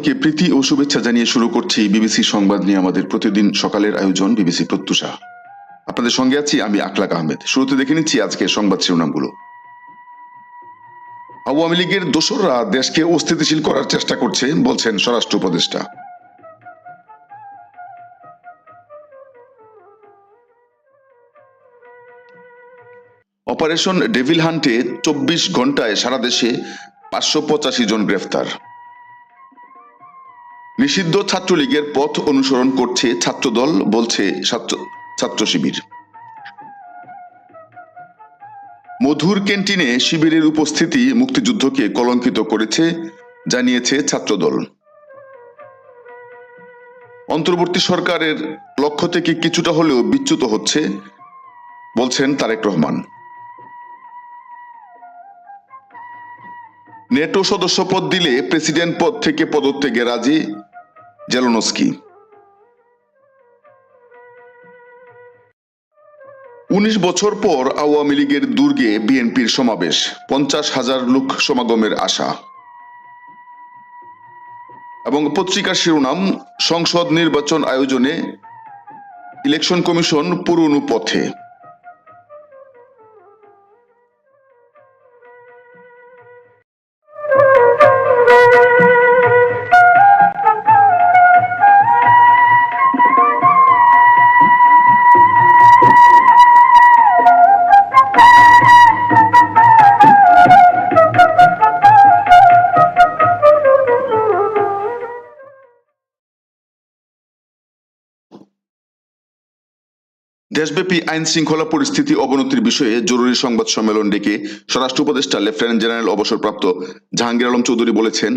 সবাইকে প্রীতি ও শুভেচ্ছা জানিয়ে শুরু করছি বিবিসি সংবাদ নিয়ে আমাদের প্রতিদিন সকালের আয়োজন বিবিসি প্রত্যুষা। আপনাদের সঙ্গে আছি আমি আকলাক আহমেদ। শুরুতে দেখে নিচ্ছি আজকে সংবাদ শিরোনামগুলো। আওয়ামী লীগের দোসররা দেশকে অস্থিতিশীল করার চেষ্টা করছে বলছেন স্বরাষ্ট্র উপদেষ্টা। অপারেশন ডেভিল হান্টে চব্বিশ ঘন্টায় সারা দেশে পাঁচশো পঁচাশি জন গ্রেফতার। নিষিদ্ধ ছাত্রলীগের পথ অনুসরণ করছে ছাত্রদল, বলছে ছাত্র শিবির। মধুর ক্যান্টিনে শিবিরের উপস্থিতি মুক্তিযুদ্ধকে কলঙ্কিত করেছে, জানিয়েছে ছাত্রদল। অন্তর্বর্তী সরকারের লক্ষ্য থেকে কিছুটা হলেও বিচ্যুত হচ্ছে, বলছেন তারেক রহমান। নেটো সদস্য পদ দিলে প্রেসিডেন্ট পদ থেকে পদত্যাগে রাজি জেলনস্কি। উনিশ বছর পর আওয়ামী লীগের দুর্গে বিএনপির সমাবেশ, পঞ্চাশ হাজার লোক সমাগমের আশা। এবং পত্রিকার শিরোনাম, সংসদ নির্বাচন আয়োজনে ইলেকশন কমিশন পুরনো পথে। দেশব্যাপী আইন শৃঙ্খলা পরিস্থিতি অবনতির বিষয়ে জরুরি সংবাদ সম্মেলন ডেকে স্বরাষ্ট্র উপদেষ্টা লেফটেন্যান্ট জেনারেল অবসরপ্রাপ্ত জাহাঙ্গীর আলম চৌধুরী বলেছেন,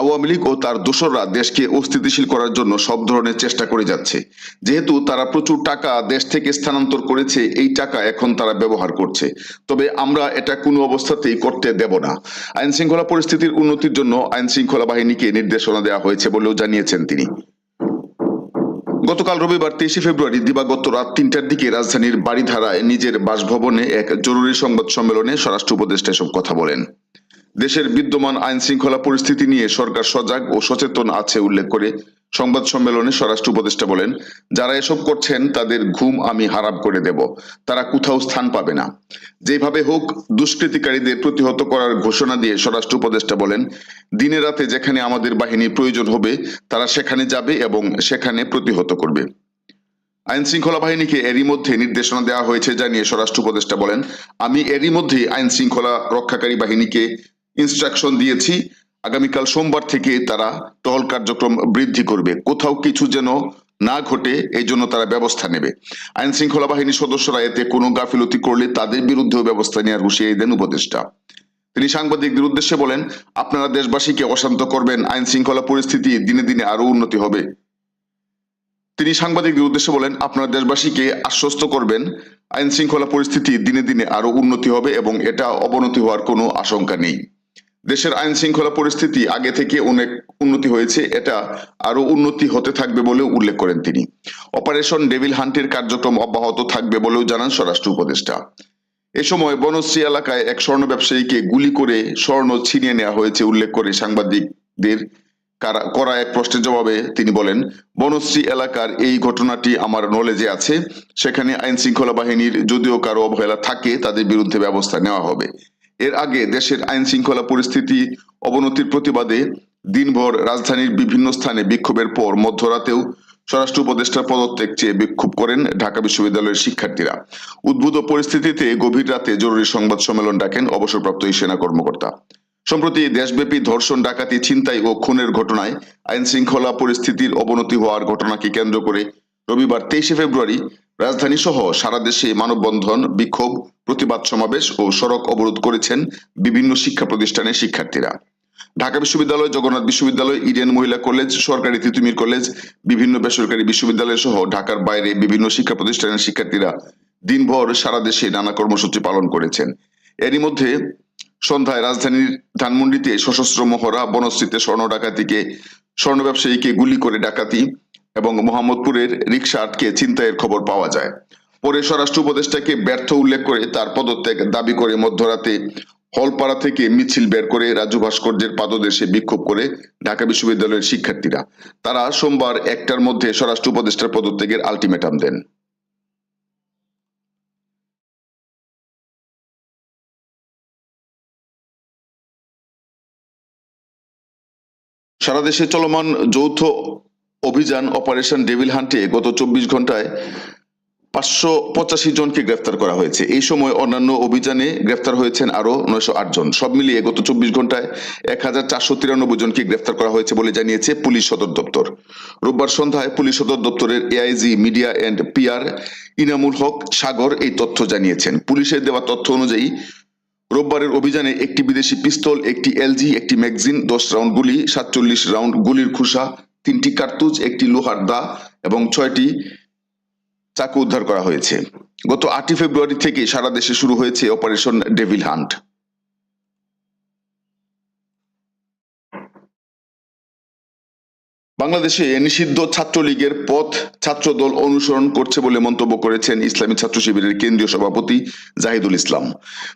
আওয়ামী লীগ ও তার দোসররা দেশকে অস্থিতিশীল করার জন্য সব ধরনের চেষ্টা করে যাচ্ছে। যেহেতু তারা প্রচুর টাকা দেশ থেকে স্থানান্তর করেছে, এই টাকা এখন তারা ব্যবহার করছে। তবে আমরা এটা কোনো অবস্থাতেই করতে দেব না। আইন শৃঙ্খলা পরিস্থিতির উন্নতির জন্য আইন শৃঙ্খলা বাহিনীকে নির্দেশনা দেওয়া হয়েছে বলেও জানিয়েছেন তিনি। গতকাল রবিবার তেইশে ফেব্রুয়ারি দিবাগত রাত তিনটার দিকে রাজধানীর বাড়িধারায় নিজের বাসভবনে এক জরুরি সংবাদ সম্মেলনে স্বরাষ্ট্র উপদেষ্টা এসব কথা বলেন। দেশের বিদ্যমান আইন শৃঙ্খলা পরিস্থিতি নিয়ে সরকার সজাগ ও সচেতন আছে উল্লেখ করে সংবাদ সম্মেলনে স্বরাষ্ট্র উপদেষ্টা বলেন, যারা এসব করছেন, তাদের ঘুম আমি হারাম করে দেব। তারা কোথাও স্থান পাবে না। যেভাবে হোক, দুষ্কৃতিকারীদের প্রতিহত করার ঘোষণা দিয়ে স্বরাষ্ট্র উপদেষ্টা বলেন, দিনে রাতে যেখানে আমাদের বাহিনীর প্রয়োজন হবে, তারা সেখানে যাবে এবং সেখানে প্রতিহত করবে। আইন শৃঙ্খলা বাহিনীকে এরই মধ্যে নির্দেশনা দেওয়া হয়েছে জানিয়ে স্বরাষ্ট্র উপদেষ্টা বলেন, আমি এরই মধ্যে আইন শৃঙ্খলা রক্ষাকারী বাহিনীকে ইনস্ট্রাকশন দিয়েছি। আগামীকাল সোমবার থেকে তারা টহল কার্যক্রম বৃদ্ধি করবে। কোথাও কিছু যেন না ঘটে, এই জন্য তারা ব্যবস্থা নেবে। আইন শৃঙ্খলা বাহিনীর সদস্যরা এতে কোনো গাফিলতি করলে তাদের বিরুদ্ধেও ব্যবস্থা নেওয়ার হুঁশিয়ারি দেন উপদেষ্টা। তিনি সাংবাদিকদের উদ্দেশ্যে বলেন, আপনারা দেশবাসীকে অশান্ত করবেন, আইন শৃঙ্খলা পরিস্থিতি দিনে দিনে আরও উন্নতি হবে। তিনি সাংবাদিকদের উদ্দেশ্যে বলেন, আপনারা দেশবাসীকে আশ্বস্ত করবেন, আইন শৃঙ্খলা পরিস্থিতি দিনে দিনে আরও উন্নতি হবে এবং এটা অবনতি হওয়ার কোনো আশঙ্কা নেই। দেশের আইন শৃঙ্খলা পরিস্থিতি আগে থেকে অনেক উন্নতি হয়েছে, এটা আরও উন্নতি হতে থাকবে বলেও উল্লেখ করেন তিনি। অপারেশন ডেভিল হান্টের কার্যক্রম অব্যাহত থাকবে বলেও জানান স্বরাষ্ট্র উপদেষ্টা। এ সময় বনশ্রী এলাকায় এক স্বর্ণ ব্যবসায়ীকে গুলি করে স্বর্ণ ছিনিয়ে নেওয়া হয়েছে উল্লেখ করে সাংবাদিকদের কারা- করা এক প্রশ্নের জবাবে তিনি বলেন, বনশ্রী এলাকার এই ঘটনাটি আমার নলেজে আছে। সেখানে আইন শৃঙ্খলা বাহিনীর যদিও কারও অবহেলা থাকে, তাদের বিরুদ্ধে ব্যবস্থা নেওয়া হবে। এর আগে দেশের আইন শৃঙ্খলা পরিস্থিতি অবনতির প্রতিবাদে দিনভর রাজধানীর বিভিন্ন স্থানে বিক্ষোভের পর মধ্যরাতেও স্বরাষ্ট্র উপদেষ্টার পদত্যাগ চেয়ে বিক্ষোভ করেন ঢাকা বিশ্ববিদ্যালয়ের শিক্ষার্থীরা। উদ্ভূত পরিস্থিতিতে গভীর রাতে জরুরি সংবাদ সম্মেলন ডাকেন অবসরপ্রাপ্ত এই সেনা কর্মকর্তা। সম্প্রতি দেশব্যাপী ধর্ষণ, ডাকাতি, ছিনতাই ও খুনের ঘটনায় আইন শৃঙ্খলা পরিস্থিতির অবনতি হওয়ার ঘটনাকে কেন্দ্র করে রবিবার তেইশে ফেব্রুয়ারি রাজধানী সহ সারা দেশে মানববন্ধন, বিক্ষোভ, প্রতিবাদ সমাবেশ ও সড়ক অবরোধ করেছেন বিভিন্ন শিক্ষা প্রতিষ্ঠানের শিক্ষার্থীরা। ঢাকা বিশ্ববিদ্যালয়, জগন্নাথ বিশ্ববিদ্যালয়, ইডেন মহিলা কলেজ, সরকারি তিতুমির কলেজ, বিভিন্ন বেসরকারি বিশ্ববিদ্যালয় সহ ঢাকার বাইরে বিভিন্ন শিক্ষা প্রতিষ্ঠানের শিক্ষার্থীরা দিনভর সারা দেশে নানা কর্মসূচি পালন করেছেন। এরই মধ্যে সন্ধ্যায় রাজধানীর ধানমন্ডিতে সশস্ত্র মহড়া, বনশ্রীতে স্বর্ণ ডাকাতিকে, স্বর্ণ ব্যবসায়ীকে গুলি করে ডাকাতি এবং মোহাম্মদপুরের রিক্সা আটকে ছিনতাইয়ের খবর পাওয়া যায়। পরে স্বরাষ্ট্র উপদেষ্টাকে ব্যর্থ উল্লেখ করে তার পদত্যাগ দাবি করে মধ্যরাতে হলপাড়া থেকে মিছিল বের করে রাজু ভাস্কর্যের পাদদেশে বিক্ষোভ করে ঢাকা বিশ্ববিদ্যালয়ের শিক্ষার্থীরা। তারা সোমবার একটার মধ্যে স্বরাষ্ট্র উপদেষ্টার পদত্যাগের আলটিমেটাম দেন। সারা দেশে চলমান যৌথ অভিযান অপারেশন ডেভিল হান্টে গত চব্বিশ ঘন্টায় পাঁচশো পঁচাশি জনকে গ্রেফতার করা হয়েছে। এই সময় অন্যান্য অভিযানে গ্রেফতার হয়েছেন আরও নয়শো আট জন। সব মিলিয়ে গত চব্বিশ ঘন্টায় এক হাজার চারশো তিরানব্বই জনকে গ্রেফতার করা হয়েছে বলে জানিয়েছে পুলিশ সদর দপ্তর। রোববার সন্ধ্যায় পুলিশ সদর দপ্তরের AIG, media and PR Inamul Haque Sagar এই তথ্য জানিয়েছেন। পুলিশের দেওয়া তথ্য অনুযায়ী, রোববারের অভিযানে একটি বিদেশি পিস্তল, একটি এলজি, একটি ম্যাগজিন, দশ রাউন্ড গুলি, সাতচল্লিশ রাউন্ড গুলির খুসা তিনটি কার্তুজ, একটি লোহার দা এবং ছয়টি চাকু উদ্ধার করা হয়েছে। গত আটই ফেব্রুয়ারি থেকে সারা দেশে শুরু হয়েছে অপারেশন ডেভিল হান্ট বাংলাদেশে নিষিদ্ধ ছাত্রলীগের পথ ছাত্রদল অনুসরণ করছে বলে মন্তব্য করেছেন ইসলামী ছাত্র শিবিরের কেন্দ্রীয় সভাপতি জাহিদুল ইসলাম।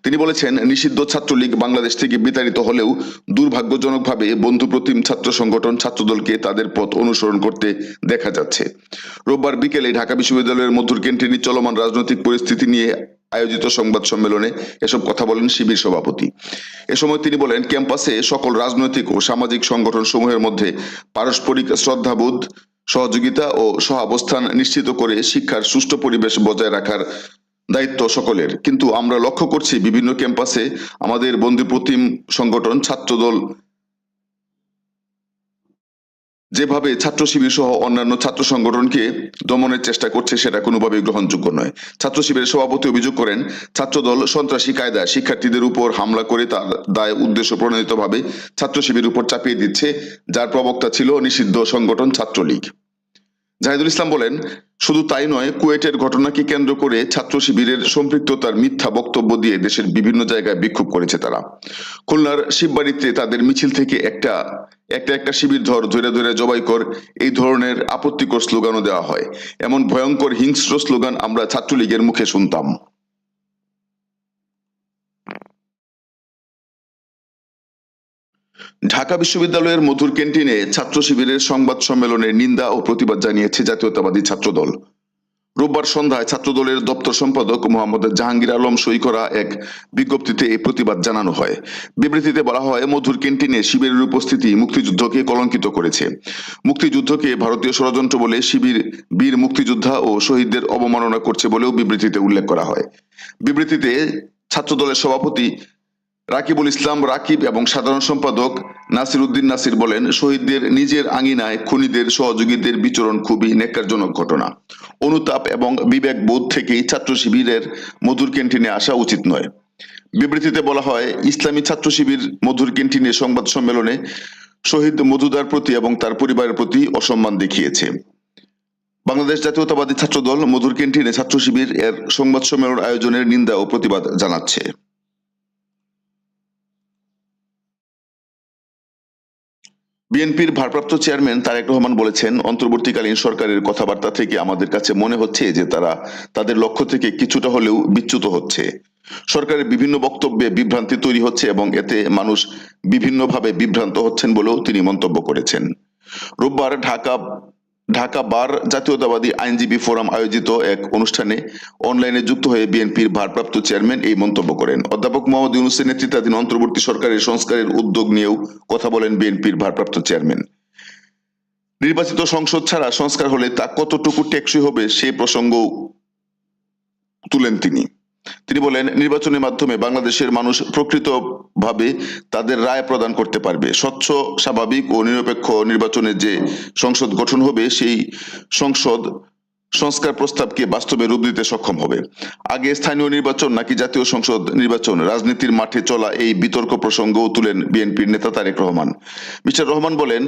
তিনি বলেছেন, নিষিদ্ধ ছাত্রলীগ বাংলাদেশ থেকে বিতাড়িত হলেও দুর্ভাগ্যজনকভাবে বন্ধুপ্রতিম ছাত্র সংগঠন ছাত্রদলকে তাদের পথ অনুসরণ করতে দেখা যাচ্ছে। রোববার বিকেলে ঢাকা বিশ্ববিদ্যালয়ের মধুর ক্যান্টিনে চলমান রাজনৈতিক পরিস্থিতি নিয়ে আয়োজিত সংবাদ সম্মেলনে এসব কথা বলেন শিবির সভাপতি। এ সময় তিনি বলেন, ক্যাম্পাসে সকল রাজনৈতিক ও সামাজিক সংগঠন সমূহের মধ্যে পারস্পরিক শ্রদ্ধাবোধ, সহযোগিতা ও সহাবস্থান নিশ্চিত করে শিক্ষার সুষ্ঠু পরিবেশ বজায় রাখার দায়িত্ব সকলের। কিন্তু আমরা লক্ষ্য করছি, বিভিন্ন ক্যাম্পাসে আমাদের বন্ধুপ্রতিম সংগঠন ছাত্রদল যেভাবে ছাত্র শিবির সহ অন্যান্য ছাত্র সংগঠনকে দমনের চেষ্টা করছে, সেটা কোনোভাবেই গ্রহণযোগ্য নয়। ছাত্র শিবিরের সভাপতি অভিযোগ করেন, ছাত্রদল সন্ত্রাসী কায়দায় শিক্ষার্থীদের উপর হামলা করে তার দায় উদ্দেশ্য প্রণোদিতভাবে ছাত্র শিবির উপর চাপিয়ে দিচ্ছে, যার প্রবক্তা ছিল নিষিদ্ধ সংগঠন ছাত্রলীগ। জাহিদুল ইসলাম বলেন, শুধু তাই নয়, কুয়েটের ঘটনাকে কেন্দ্র করে ছাত্র শিবিরের সম্পৃক্ততার মিথ্যা বক্তব্য দিয়ে দেশের বিভিন্ন জায়গায় বিক্ষোভ করেছে তারা। খুলনার শিববাড়িতে তাদের মিছিল থেকে একটা একটা একটা শিবির ধর ধরে ধরে জবাই কর, এই ধরনের আপত্তিকর স্লোগানও দেওয়া হয়। এমন ভয়ঙ্কর হিংস্র স্লোগান আমরা ছাত্রলীগের মুখে শুনতাম। ঢাকা বিশ্ববিদ্যালয়ের মধুর ক্যান্টিনে ছাত্র শিবিরের সংবাদ সম্মেলনে নিন্দা ও প্রতিবাদ জানিয়েছে জাতীয়তাবাদী ছাত্রদল। রোববার সন্ধ্যায় ছাত্রদলের দপ্তর সম্পাদক মোহাম্মদ জাহাঙ্গীর আলম সই করা এক বিজ্ঞপ্তিতে এই প্রতিবাদ জানানো হয়। বিবৃতিতে বলা হয়, মধুর ক্যান্টিনে শিবিরের উপস্থিতি মুক্তিযুদ্ধকে কলঙ্কিত করেছে। মুক্তিযুদ্ধকে ভারতীয় ষড়যন্ত্র বলে শিবির, বীর মুক্তিযোদ্ধা ও শহীদদের অবমাননা করছে বলেও বিবৃতিতে উল্লেখ করা হয়। বিবৃতিতে ছাত্রদলের সভাপতি রাকিবুল ইসলাম রাকিব এবং সাধারণ সম্পাদক নাসির উদ্দিন নাসির বলেন, শহীদদের নিজের আঙিনায় খুনিদের সহযোগীদের বিচরণ খুবই নেকারজনক ঘটনা। অনুতাপ এবং বিবেক বোধ থেকেই ছাত্র শিবিরের মধুর ক্যান্টিনে আসা উচিত নয়। বিবৃতিতে বলা হয়, ইসলামী ছাত্র শিবির মধুর ক্যান্টিনে সংবাদ সম্মেলনে শহীদ মধুদার প্রতি এবং তার পরিবারের প্রতি অসম্মান দেখিয়েছে। বাংলাদেশ জাতীয়তাবাদী ছাত্রদল মধুর ক্যান্টিনে ছাত্র শিবির এর সংবাদ সম্মেলন আয়োজনের নিন্দা ও প্রতিবাদ জানাচ্ছে। বিএনপির ভারপ্রাপ্ত চেয়ারম্যান তারেক রহমান বলেছেন, অন্তর্বর্তীকালীন সরকারের কথাবার্তা থেকে আমাদের কাছে মনে হচ্ছে যে তারা তাদের লক্ষ্য থেকে কিছুটা হলেও বিচ্যুত হচ্ছে। সরকারের বিভিন্ন বক্তব্যে বিভ্রান্তি তৈরি হচ্ছে এবং এতে মানুষ বিভিন্নভাবে বিভ্রান্ত হচ্ছেন বলেও তিনি মন্তব্য করেছেন। রোববার ঢাকা ঢাকা বার জাতীয়তাবাদী আইনজীবী ফোরাম আয়োজিত এক অনুষ্ঠানে অনলাইনে যুক্ত হয়ে বিএনপির ভারপ্রাপ্ত চেয়ারম্যান এই মন্তব্য করেন। অধ্যাপক মোহাম্মদ ইউনুসের নেতৃত্বাধীন অন্তর্বর্তী সরকারের সংস্কারের উদ্যোগ নিয়েও কথা বলেন বিএনপির ভারপ্রাপ্ত চেয়ারম্যান। নির্বাচিত সংসদ ছাড়া সংস্কার হলে তা কতটুকু টেকসই হবে সেই প্রসঙ্গ তুলেন তিনি। তিনি বলেন, নির্বাচনের মাধ্যমে বাংলাদেশের মানুষ প্রকৃতভাবে তাদের রায় প্রদান করতে পারবে। স্বচ্ছ, স্বাভাবিক ও নিরপেক্ষ নির্বাচনে যে সংসদ গঠন হবে, সেই সংসদ সংস্কার প্রস্তাবকে বাস্তবে রূপ দিতে সক্ষম হবে। আগে স্থানীয় নির্বাচন নাকি জাতীয় সংসদ নির্বাচন? রাজনীতির মাঠে চলা এই বিতর্ক প্রসঙ্গও তুলেন বিএনপির নেতা তারেক রহমান। মিস্টার রহমান বলেন,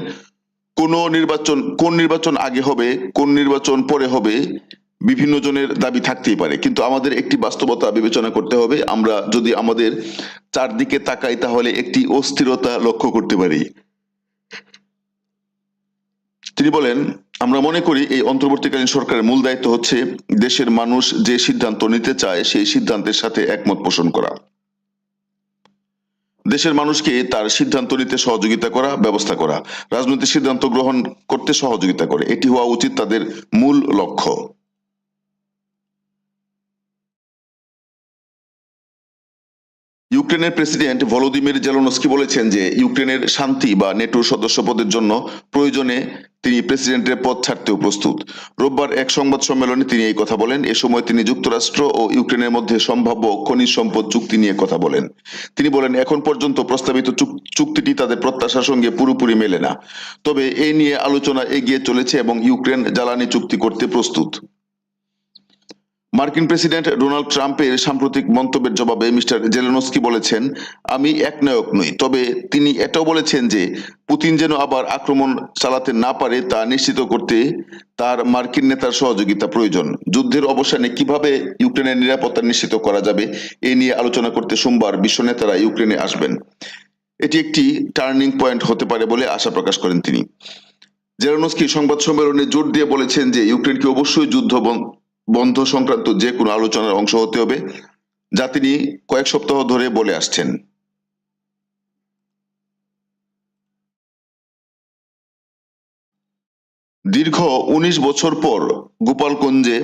কোন নির্বাচন কোন নির্বাচন আগে হবে, কোন নির্বাচন পরে হবে বিভিন্ন জনের দাবি থাকতেই পারে। কিন্তু আমাদের একটি বাস্তবতা বিবেচনা করতে হবে। আমরা যদি আমাদের চারদিকে তাকাই তাহলে একটি অস্থিরতা লক্ষ্য করতে পারি। তিনি বলেন, আমরা মনে করি এই অন্তর্বর্তীকালীন সরকারের মূল দায়িত্ব হচ্ছে দেশের মানুষ যে সিদ্ধান্ত নিতে চায়, সেই সিদ্ধান্তের সাথে একমত পোষণ করা। দেশের মানুষকে তার সিদ্ধান্ত নিতে সহযোগিতা করা, ব্যবস্থা করা। রাজনৈতিক সিদ্ধান্ত গ্রহণ করতে সহযোগিতা করে। এটি হওয়া উচিত তাদের মূল লক্ষ্য। ইউক্রেনের প্রেসিডেন্ট ভলোদিমির জেলনস্কি বলেছেন যে ইউক্রেনের শান্তি বা নেটোর সদস্যপদের জন্য প্রয়োজনে তিনি প্রেসিডেন্টের পদ ছাড়তেও প্রস্তুত। রোববার এক সংবাদ সম্মেলনে তিনি এই কথা বলেন। এ সময় তিনি যুক্তরাষ্ট্র ও ইউক্রেনের মধ্যে সম্ভাব্য খনিজ সম্পদ চুক্তি নিয়ে কথা বলেন। তিনি বলেন, এখন পর্যন্ত প্রস্তাবিত চুক- চুক্তিটি তাদের প্রত্যাশার সঙ্গে পুরোপুরি মেলে না। তবে এই নিয়ে আলোচনা এগিয়ে চলেছে এবং ইউক্রেন জ্বালানি চুক্তি করতে প্রস্তুত। মার্কিন প্রেসিডেন্ট ডোনাল্ড ট্রাম্পের সাম্প্রতিক মন্তব্যের জবাবে মিস্টার জেলেনস্কি বলেছেন, আমি একনায়ক নই। তবে তিনি এটাও বলেছেন যে, পুতিন যেন আবার আক্রমণ চালাতে না পারে তা নিশ্চিত করতে তার মার্কিন নেতার সহযোগিতা প্রয়োজন। যুদ্ধের অবসানে কীভাবে ইউক্রেনের নিরাপত্তা নিশ্চিত করা যাবে, এ নিয়ে আলোচনা করতে সোমবার বিশ্ব নেতারা ইউক্রেনে আসবেন। এটি একটি টার্নিং পয়েন্ট হতে পারে বলে আশা প্রকাশ করেন তিনি। জেরানস্কি সংবাদ সম্মেলনে জোর দিয়ে বলেছেন যে, ইউক্রেনকে অবশ্যই যুদ্ধ বন্ধ সংক্রান্ত যে কোনো আলোচনার অংশ হতে হবে, যা তিনি কয়েক সপ্তাহ ধরে বলে আসছেন। দীর্ঘ উনিশ বছর পর গোপালগঞ্জে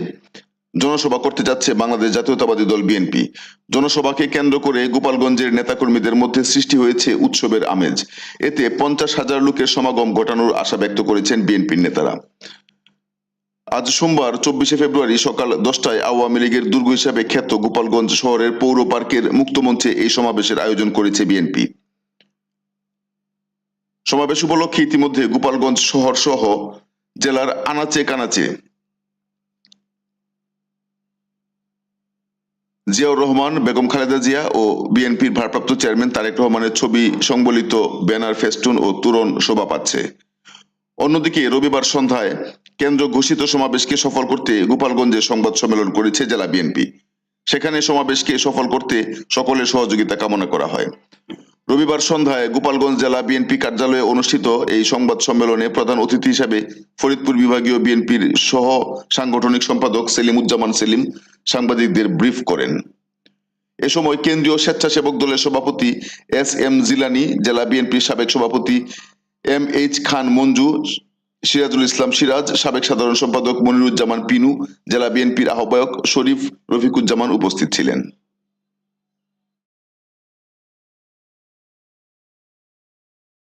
জনসভা করতে যাচ্ছে বাংলাদেশ জাতীয়তাবাদী দল বিএনপি। জনসভাকে কেন্দ্র করে গোপালগঞ্জের নেতাকর্মীদের মধ্যে সৃষ্টি হয়েছে উৎসবের আমেজ। এতে পঞ্চাশ হাজার লোকের সমাগম ঘটানোর আশা ব্যক্ত করেছেন বিএনপির নেতারা। আজ সোমবার, চব্বিশে ফেব্রুয়ারি সকাল দশটায় আওয়ামী লীগের দুর্গ হিসাবে খ্যাত গোপালগঞ্জ শহরের পৌর পার্কের মুক্তমঞ্চে এই সমাবেশের আয়োজন করেছে বিএনপি। সমাবেশ উপলক্ষে ইতিমধ্যে গোপালগঞ্জ শহর সহ জেলার আনাচে কানাচে জিয়াউর রহমান, বেগম খালেদা জিয়া ও বিএনপির ভারপ্রাপ্ত চেয়ারম্যান তারেক রহমানের ছবি সংবলিত ব্যানার, ফেস্টুন ও তোরণ শোভা পাচ্ছে। অন্যদিকে রবিবার সন্ধ্যায় কেন্দ্র ঘোষিত সমাবেশকে সফল করতে গোপালগঞ্জে সংবাদ সম্মেলন করেছে জেলা বিএনপি। সেখানে সমাবেশকে সফল করতে সকলের সহযোগিতা কামনা করা হয়। রবিবার সন্ধ্যায় গোপালগঞ্জ জেলা বিএনপি কার্যালয়ে অনুষ্ঠিত এই সংবাদ সম্মেলনে প্রধান অতিথি হিসাবে ফরিদপুর বিভাগীয় বিএনপির সহ সাংগঠনিক সম্পাদক সেলিম উজ্জামান সেলিম সাংবাদিকদের ব্রিফ করেন। এ সময় কেন্দ্রীয় স্বেচ্ছাসেবক দলের সভাপতি এস এম জিলানি, জেলা বিএনপির সাবেক সভাপতি এম এইচ খান মঞ্জু, সিরাজুল ইসলাম সিরাজ, সাবেক সাধারণ সম্পাদক মনিরুজ্জামান পিনু, জেলা বিএনপির আহ্বায়ক শরীফ রফিকুজ্জামান উপস্থিত ছিলেন।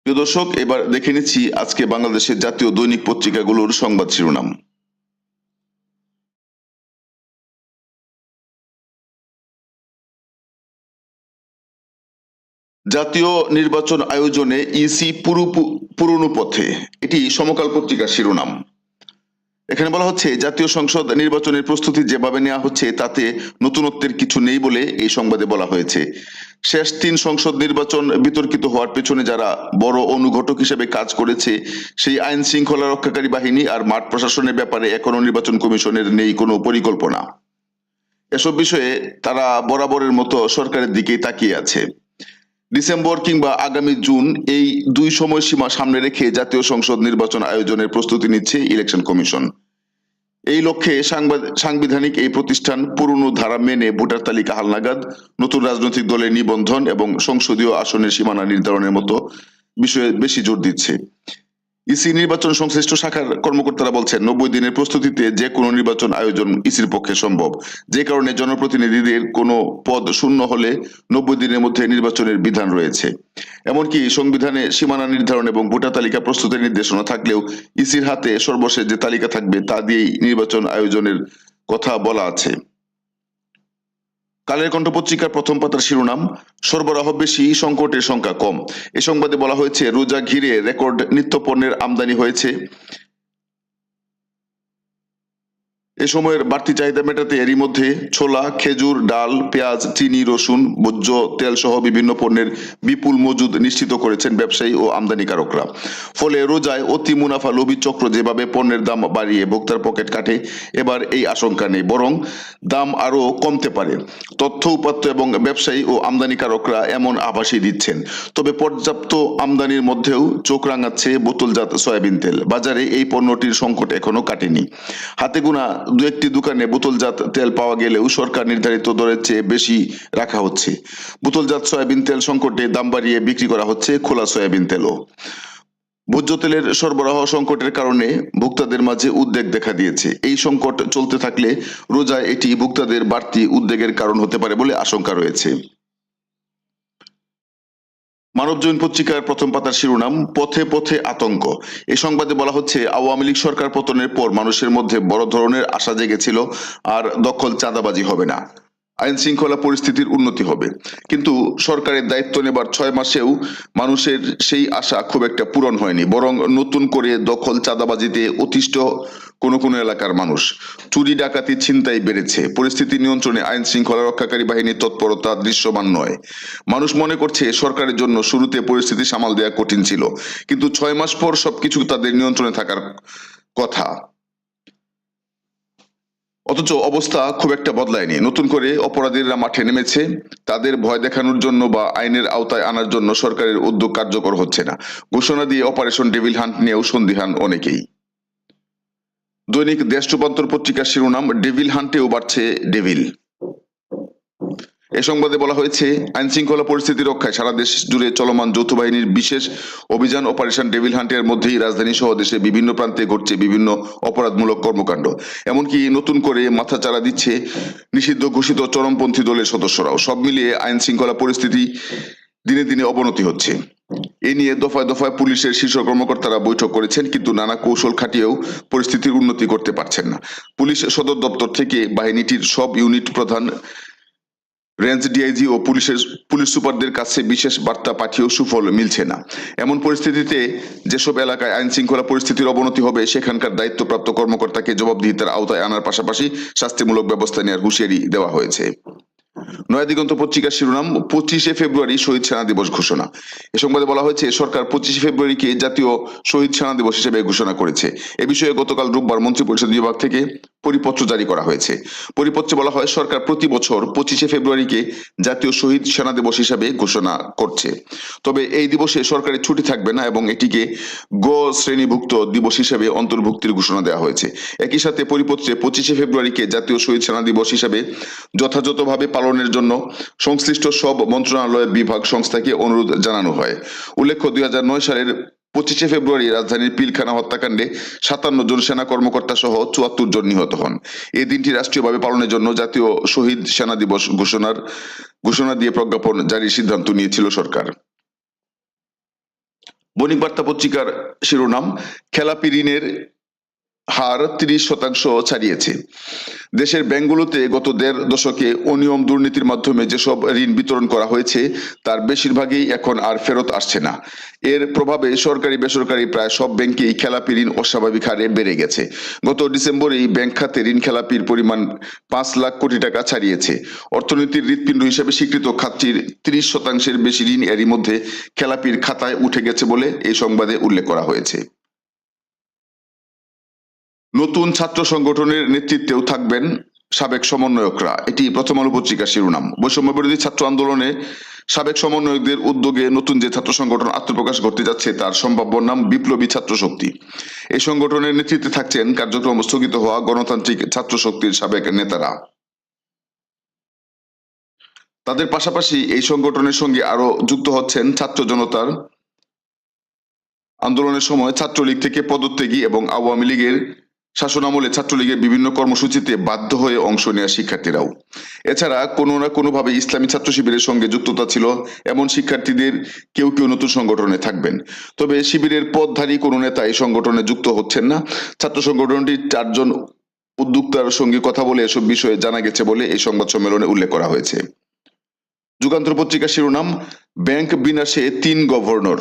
প্রিয় দর্শক, এবার দেখে নিচ্ছি আজকে বাংলাদেশের জাতীয় দৈনিক পত্রিকাগুলোর সংবাদ শিরোনাম। জাতীয় নির্বাচন আয়োজনে ইসি পুরো পুরনো পথে, এটি সমকাল পত্রিকার শিরোনাম। এখানে বলা হচ্ছে, জাতীয় সংসদ নির্বাচনের প্রস্তুতি যেভাবে নেওয়া হচ্ছে, তাতে নতুনত্বের কিছু নেই বলে এই সংবাদে বলা হয়েছে। শেষ তিন সংসদ নির্বাচন বিতর্কিত হওয়ার পেছনে যারা বড় অনুঘটক হিসেবে কাজ করেছে, সেই আইন শৃঙ্খলা রক্ষাকারী বাহিনী আর মাঠ প্রশাসনের ব্যাপারে এখনও নির্বাচন কমিশনের নেই কোনো পরিকল্পনা। এসব বিষয়ে তারা বরাবরের মতো সরকারের দিকেই তাকিয়ে আছে। ডিসেম্বর কিংবা আগামী জুন এই দুই সময়সীমা সামনে রেখে জাতীয় সংসদ নির্বাচন আয়োজনের প্রস্তুতি নিচ্ছে ইলেকশন কমিশন। এই লক্ষ্যে সাংবিধানিক এই প্রতিষ্ঠান পুরনো ধারা মেনে ভোটার তালিকা হালনাগাদ, নতুন রাজনৈতিক দলের নিবন্ধন এবং সংসদীয় আসনের সীমানা নির্ধারণের মতো বিষয়ে বেশি জোর দিচ্ছে। ইসি নির্বাচন সংশ্লিষ্ট শাখার কর্মকর্তারা বলছেন, নব্বই দিনের প্রস্তুতিতে যে কোনো নির্বাচন আয়োজন ইসির পক্ষে সম্ভব। যে কারণে জনপ্রতিনিধিদের কোনো পদ শূন্য হলে নব্বই দিনের মধ্যে নির্বাচনের বিধান রয়েছে। এমনকি সংবিধানে সীমানা নির্ধারণ এবং ভোটার তালিকা প্রস্তুতের নির্দেশনা থাকলেও ইসির হাতে সর্বশেষ যে তালিকা থাকবে তা দিয়েই নির্বাচন আয়োজনের কথা বলা আছে। কালের কণ্ঠ পত্রিকার প্রথম পাতার শিরোনাম, সরবরাহ বেশি, সংকটের সংখ্যা কম। এ সংবাদে বলা হয়েছে, রোজা ঘিরে রেকর্ড নিত্য পণ্যের আমদানি হয়েছে। এ সময়ের বাড়তি চাহিদা মেটাতে এরই মধ্যে ছোলা, খেজুর, ডাল, পেঁয়াজ, চিনি, রসুন, ভোজ্য তেল সহ বিভিন্ন পণ্যের বিপুল মজুদ নিশ্চিত করেছেন ব্যবসায়ী ও আমদানিকারকরা। ফলে রোজায় অতি মুনাফা লোভী চক্র যেভাবে পণ্যের দাম বাড়িয়ে ভোক্তার পকেট কাটে, এবার এই আশঙ্কা নেই, বরং দাম আরও কমতে পারে। তথ্য উপাত্ত এবং ব্যবসায়ী ও আমদানিকারকরা এমন আভাসই দিচ্ছেন। তবে পর্যাপ্ত আমদানির মধ্যেও চোখ রাঙাচ্ছে বোতলজাত সয়াবিন তেল। বাজারে এই পণ্যটির সংকট এখনও কাটেনি। হাতে গোনা দু একটি দোকানে বোতলজাত তেল পাওয়া গেলেও সরকার নির্ধারিত দরের চেয়ে বেশি রাখা হচ্ছে। বোতলজাত সয়াবিন তেল সংকটে দাম বাড়িয়ে বিক্রি করা হচ্ছে খোলা সয়াবিন তেলও। ভোজ্য তেলের সরবরাহ সংকটের কারণে ভোক্তাদের মাঝে উদ্বেগ দেখা দিয়েছে। এই সংকট চলতে থাকলে রোজায় এটি ভোক্তাদের বাড়তি উদ্বেগের কারণ হতে পারে বলে আশঙ্কা রয়েছে। মানবজমিন পত্রিকার প্রথম পাতার শিরোনাম, পথে পথে আতঙ্ক। এই সংবাদে বলা হচ্ছে, আওয়ামী লীগ সরকার পতনের পর মানুষের মধ্যে বড় ধরনের আশা জেগেছিল আর দখল চাঁদাবাজি হবে না। আইন শৃঙ্খলা পরিস্থিতির উন্নতি হবে। কিন্তু সরকারের দায়িত্ব নেবার ছয় মাসেও মানুষের সেই আশা খুব একটা পূরণ হয়নি। বরং নতুন করে দখল চাঁদাবাজিতে অতিষ্ঠ কোনো কোনো এলাকার মানুষ। চুরি, ডাকাতি, ছিনতাই বেড়েছে। পরিস্থিতি নিয়ন্ত্রণে আইন শৃঙ্খলা রক্ষাকারী বাহিনীর তৎপরতা দৃশ্যমান নয়। মানুষ মনে করছে সরকারের জন্য শুরুতে পরিস্থিতি সামাল দেওয়া কঠিন ছিল। কিন্তু ছয় মাস পর সবকিছু তাদের নিয়ন্ত্রণে থাকার কথা। অথচ অবস্থা খুব একটা বদলায়নি। নতুন করে অপরাধীরা মাঠে নেমেছে। তাদের ভয় দেখানোর জন্য বা আইনের আওতায় আনার জন্য সরকারের উদ্যোগ কার্যকর হচ্ছে না। ঘোষণা দিয়ে অপারেশন ডেভিল হান্ট নিয়েও সন্দিহান অনেকেই। দৈনিক দেশ রূপান্তর পত্রিকার শিরোনাম, ডেভিল হান্টেও বাড়ছে ডেভিল। এ সংবাদে বলা হয়েছে আইন শৃঙ্খলা পরিস্থিতি রক্ষায় সারা দেশ জুড়ে চলমান যৌথ বাহিনীর বিশেষ অভিযান অপারেশন ডেভিল হান্টের মধ্যেই রাজধানী সহ দেশে বিভিন্ন প্রান্তে ঘটছে বিভিন্ন অপরাধমূলক কর্মকাণ্ড। এমনকি নতুন করে মাথা চারা দিচ্ছে নিষিদ্ধ ঘোষিত চরমপন্থী দলের সদস্যরাও। সব মিলিয়ে আইন শৃঙ্খলা পরিস্থিতি দিনে দিনে অবনতি হচ্ছে। এ নিয়ে দফায় দফায় পুলিশের শীর্ষ কর্মকর্তারা বৈঠক করেছেন, কিন্তু নানা কৌশল খাটিয়েও পরিস্থিতির উন্নতি করতে পারছেন না। পুলিশ সদর দপ্তর থেকে বাহিনীটির সব ইউনিট প্রধান রেঞ্জ ডিআইজি ও পুলিশের পুলিশ সুপারদের কাছে বিশেষ বার্তা পাঠিয়েও সুফল মিলছে না। এমন পরিস্থিতিতে যেসব এলাকায় আইন শৃঙ্খলা পরিস্থিতির অবনতি হবে, সেখানকার দায়িত্বপ্রাপ্ত কর্মকর্তাকে জবাবদিহিতার আওতায় আনার পাশাপাশি শাস্তিমূলক ব্যবস্থা নেওয়ার হুঁশিয়ারি দেওয়া হয়েছে। নয়াদিগন্ত পত্রিকার শিরোনাম, পঁচিশে ফেব্রুয়ারি শহীদ সেনা দিবস ঘোষণা। এ সংবাদে বলা হয়েছে, সরকার পঁচিশে ফেব্রুয়ারিকে জাতীয় শহীদ সেনা দিবস হিসেবে ঘোষণা করেছে। এ বিষয়ে গতকাল রোববার মন্ত্রিপরিষদ বিভাগ থেকে পরিপত্র জারি করা হয়েছে। পরিপত্রে বলা হয়, সরকার প্রতি বছর পঁচিশে ফেব্রুয়ারিকে জাতীয় শহীদ সেনা দিবস হিসাবে ঘোষণা করছে। তবে এই দিবসে সরকারি ছুটি থাকবে না এবং এটিকে গ শ্রেণীভুক্ত দিবস হিসাবে অন্তর্ভুক্তির ঘোষণা দেওয়া হয়েছে। একই সাথে পরিপত্রে পঁচিশে ফেব্রুয়ারিকে জাতীয় শহীদ সেনা দিবস হিসাবে যথাযথভাবে পালনের জন্য সংশ্লিষ্ট সব মন্ত্রণালয় বিভাগ সংস্থাকে অনুরোধ জানানো হয়। উল্লেখ্য, দুই হাজার নয় সালের পঁচিশে ফেব্রুয়ারি রাজধানীর পিলখানা হত্যাকাণ্ডে সাতান্ন জন সেনা কর্মকর্তা সহ চুয়াত্তর জন নিহত হন। এই দিনটি রাষ্ট্রীয়ভাবে পালনের জন্য জাতীয় শহীদ সেনা দিবস ঘোষণার ঘোষণা দিয়ে প্রজ্ঞাপন জারির সিদ্ধান্ত নিয়েছিল সরকার। বণিক বার্তা পত্রিকার শিরোনাম, খেলাপি ঋণের হার তিরিশ শতাংশ ছাড়িয়েছে। দেশের ব্যাংকগুলোতে গত দেড় দশকে অনিয়ম দুর্নীতির মাধ্যমে যেসব ঋণ বিতরণ করা হয়েছে, তার বেশিরভাগই এখন আর ফেরত আসছে না। এর প্রভাবে সরকারি বেসরকারি প্রায় সব ব্যাংকেই খেলাপি ঋণ অস্বাভাবিক হারে বেড়ে গেছে। গত ডিসেম্বরেই ব্যাংক খাতে ঋণ খেলাপির পরিমাণ পাঁচ লাখ কোটি টাকা ছাড়িয়েছে। অর্থনীতির হৃৎপিণ্ড হিসেবে স্বীকৃত খাতটির তিরিশ শতাংশের বেশি ঋণ এরই মধ্যে খেলাপির খাতায় উঠে গেছে বলে এই সংবাদে উল্লেখ করা হয়েছে। নতুন ছাত্র সংগঠনের নেতৃত্বেও থাকবেন সাবেক সমন্বয়করা। এটি প্রথম আলো পত্রিকার শিরোনাম। বৈষম্য বিরোধী ছাত্র আন্দোলনে সাবেক সমন্বয়কদের উদ্যোগে নতুন যে ছাত্র সংগঠন আত্মপ্রকাশ করতে যাচ্ছে, তার সম্ভাব্য নাম বিপ্লবী ছাত্র শক্তি। এই সংগঠনের নেতৃত্বে থাকছেন কার্যক্রম স্থগিত হওয়া গণতান্ত্রিক ছাত্র শক্তির সাবেক নেতারা। তাদের পাশাপাশি এই সংগঠনের সঙ্গে আরও যুক্ত হচ্ছেন ছাত্র জনতার আন্দোলনের সময় ছাত্রলীগ থেকে পদত্যাগী এবং আওয়ামী লীগের শাসনামলে ছাত্রলীগের বিভিন্ন কর্মসূচিতে বাধ্য হয়ে অংশ নেয়া শিক্ষার্থীরাও। এছাড়া কোনো না কোনোভাবে ইসলামী ছাত্র শিবিরের সঙ্গে যুক্ততা ছিল, এমন শিক্ষার্থীদের কেউ কেউ নতুন সংগঠনে থাকবেন। তবে শিবিরের পদধারী কোনো নেতা এই সংগঠনে যুক্ত হচ্ছেন না। ছাত্র সংগঠনটির চারজন উদ্যোক্তার সঙ্গে কথা বলে এসব বিষয়ে জানা গেছে বলে এই সংবাদ সম্মেলনে উল্লেখ করা হয়েছে। যুগান্তর পত্রিকার শিরোনাম, ব্যাংক বিনাশে তিন গভর্নর।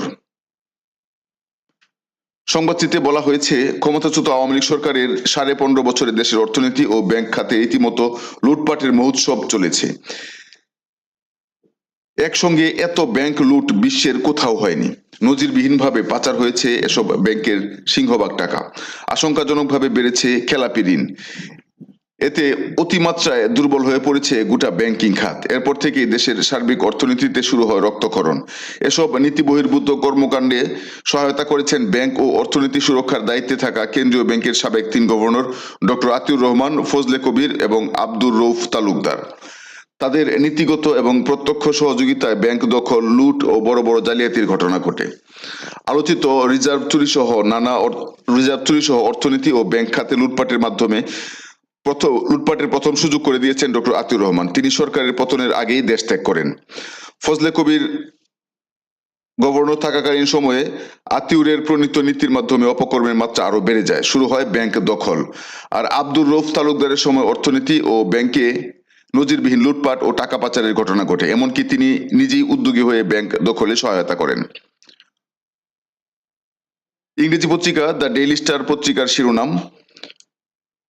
সংবাদটিতে বলা হয়েছে, ক্ষমতাচ্যুত আওয়ামী লীগ সরকারের সাড়ে পনেরো বছরে দেশের অর্থনীতি ও ব্যাংক খাতে ইতিমতো লুটপাটের মহোৎসব চলেছে। একসঙ্গে এত ব্যাংক লুট বিশ্বের কোথাও হয়নি। নজিরবিহীনভাবে পাচার হয়েছে এসব ব্যাংকের সিংহভাগ টাকা। আশঙ্কাজনকভাবে বেড়েছে খেলাপি ঋণ। এতে অতিমাত্রায় দুর্বল হয়ে পড়েছে গোটা ব্যাংকিং খাত। এরপর থেকে দেশের সার্বিক অর্থনীতিতে শুরু হয় রক্তক্ষরণ। এসব নীতি বহির্ভূত কর্মকাণ্ডে সহায়তা করেছেন ব্যাংক ও অর্থনীতি সুরক্ষার দায়িত্বে থাকা কেন্দ্রীয় ব্যাংকের সাবেক তিন গভর্নর ডক্টর আতিউর রহমান, ফজলে কবির এবং আব্দুর রৌফ তালুকদার। তাদের নীতিগত এবং প্রত্যক্ষ সহযোগিতায় ব্যাংক দখল, লুট ও বড় বড় জালিয়াতির ঘটনা ঘটে। আলোচিত রিজার্ভ চুরি সহ নানা রিজার্ভ চুরি সহ অর্থনীতি ও ব্যাংক খাতে লুটপাটের মাধ্যমে প্রথম লুটপাটের প্রথম সুযোগ করে দিয়েছেন ডক্টর আতিউর রহমান। তিনি সরকারের পতনের আগেই দেশ ত্যাগ করেন। ফজলে কবির গভর্নর থাকাকালীন সময়ে আতিউরের প্রণীত নীতির মাধ্যমে অপকর্মের মাত্রা আরও বেড়ে যায়। শুরু হয় ব্যাংক দখল। আর আব্দুর রৌফ তালুকদারের সময় অর্থনীতি ও ব্যাংকে নজিরবিহীন লুটপাট ও টাকা পাচারের ঘটনা ঘটে। এমনকি তিনি নিজেই উদ্যোগী হয়ে ব্যাংক দখলে সহায়তা করেন। ইংরেজি পত্রিকা দ্য ডেইলি স্টার পত্রিকার শিরোনাম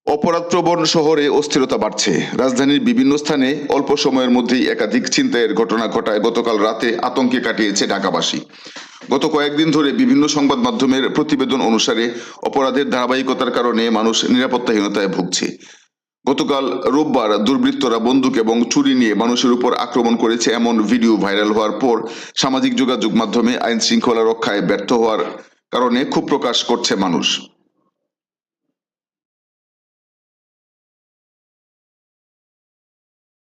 অপরাধপ্রবণ শহরে অস্থিরতা বাড়ছে। রাজধানীর বিভিন্ন স্থানে অল্প সময়ের মধ্যেই একাধিক ছিনতাইয়ের ঘটনা ঘটায় গতকাল রাতে আতঙ্কে কাটিয়েছে ঢাকাবাসী। গত কয়েকদিন ধরে বিভিন্ন সংবাদ মাধ্যমের প্রতিবেদন অনুসারে অপরাধের ধারাবাহিকতার কারণে মানুষ নিরাপত্তাহীনতায় ভুগছে। গতকাল রোববার দুর্বৃত্তরা বন্দুক এবং ছুরি নিয়ে মানুষের উপর আক্রমণ করেছে এমন ভিডিও ভাইরাল হওয়ার পর সামাজিক যোগাযোগ মাধ্যমে আইন শৃঙ্খলা রক্ষায় ব্যর্থ হওয়ার কারণে ক্ষোভ প্রকাশ করছে মানুষ।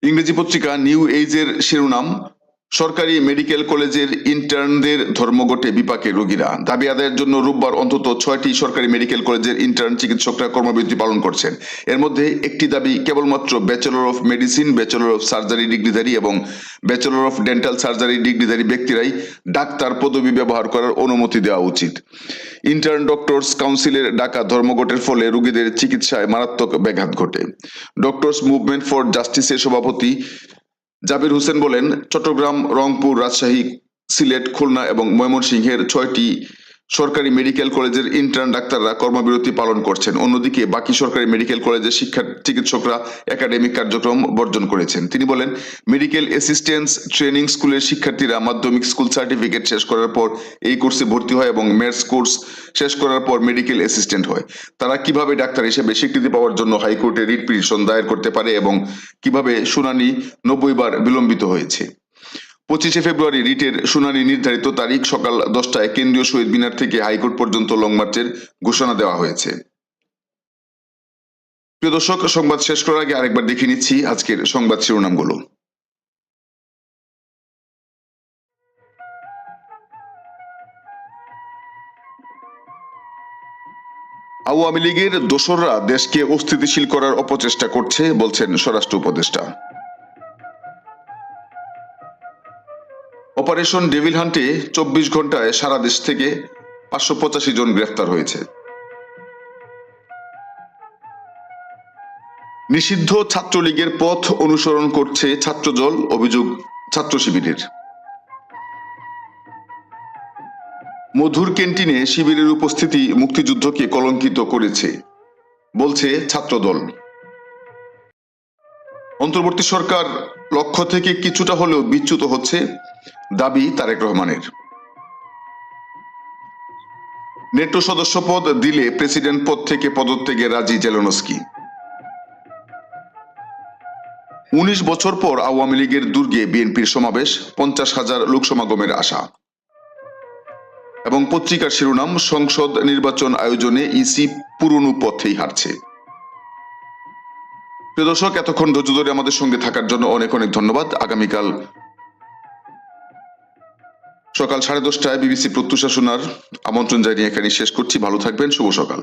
ইংরেজি পত্রিকা নিউ এইজের শিরোনাম সরকারি মেডিকেল কলেজের ইন্টার্নদের ধর্মঘটে বিপাকে রোগীরা। দাবি আদায়ের জন্য রোববার অন্তত ছয়টি সরকারি মেডিকেল কলেজের ইন্টার্ন চিকিৎসকরা কর্মবিরতি পালন করছেন। এর মধ্যে একটি দাবি, কেবলমাত্র bachelor of medicine bachelor of surgery ডিগ্রিধারী এবং ব্যাচেলর অফ ডেন্টাল সার্জারি ডিগ্রিধারী ব্যক্তিরাই ডাক্তার পদবি ব্যবহার করার অনুমতি দেওয়া উচিত। ইন্টার্ন ডক্টরস কাউন্সিলের ডাকা ধর্মঘটের ফলে রোগীদের চিকিৎসায় মারাত্মক ব্যাঘাত ঘটে। ডক্টরস মুভমেন্ট ফর জাস্টিসের সভাপতি জাবির হোসেন বলেন চট্টগ্রাম রংপুর রাজশাহী সিলেট খুলনা এবং ময়মনসিংহের ছয়টি সরকারি মেডিকেল কলেজের ইন্টার্ন ডাক্তাররা কর্মবিরতি পালন করছেন। অন্যদিকে বাকি সরকারি মেডিকেল কলেজের শিক্ষা চিকিৎসকরা একাডেমিক কার্যক্রম বর্জন করেছেন। তিনি বলেন মেডিকেল অ্যাসিস্ট্যান্স ট্রেনিং স্কুলের শিক্ষার্থীরা মাধ্যমিক স্কুল সার্টিফিকেট শেষ করার পর এই কোর্সে ভর্তি হয় এবং মেডস কোর্স শেষ করার পর মেডিকেল অ্যাসিস্ট্যান্ট হয়। তারা কীভাবে ডাক্তার হিসেবে স্বীকৃতি পাওয়ার জন্য হাইকোর্টে রিট পিটিশন দায়ের করতে পারে এবং কীভাবে শুনানি নব্বই বার বিলম্বিত হয়েছে? পঁচিশে ফেব্রুয়ারি রিটের শুনানি নির্ধারিত তারিখ সকাল দশটায় কেন্দ্রীয় শহীদ মিনার থেকে হাইকোর্ট পর্যন্ত লং মার্চের ঘোষণা দেওয়া হয়েছে। প্রিয় দর্শক, সংবাদ শেষ করার আগে আরেকবার দেখে নিচ্ছি আজকের সংবাদ শিরোনামগুলো। আওয়ামী লীগের দোসররা দেশকে অস্থিতিশীল করার অপচেষ্টা করছে বলছেন স্বরাষ্ট্র উপদেষ্টা। অপারেশন ডেভিল হান্টে চব্বিশ ঘন্টায় সারা দেশ থেকে পাঁচশো পঁচাশি জন গ্রেফতার হয়েছে। নিষিদ্ধ ছাত্রলীগের পথ অনুসরণ করছে ছাত্রদল, অভিযোগ ছাত্র শিবিরের। মধুর ক্যান্টিনে শিবিরের উপস্থিতি মুক্তিযুদ্ধকে কলঙ্কিত করেছে, বলছে ছাত্রদল। অন্তর্বর্তী সরকার লক্ষ্য থেকে কিছুটা হলেও বিচ্যুত হচ্ছে দাবি তারেক রহমানের। নেটো সদস্য পদ দিলে প্রেসিডেন্ট পদ থেকে পদত্যাগে রাজি জেলনস্কি। উনিশ বছর পর আওয়ামী লীগের দুর্গে বিএনপির সমাবেশ, পঞ্চাশ হাজার লোক সমাগমের আশা। এবং পত্রিকার শিরোনাম, সংসদ নির্বাচন আয়োজনে ইসি পুরনো পথেই হারছে প্রিয় দর্শক, এতক্ষণ ধৈর্য ধরে আমাদের সঙ্গে থাকার জন্য অনেক অনেক ধন্যবাদ। আগামীকাল সকাল সাড়ে দশটায় বিবিসি প্রত্যুষা শোনার আমন্ত্রণ জানিয়ে এখানে শেষ করছি। ভালো থাকবেন, শুভ সকাল।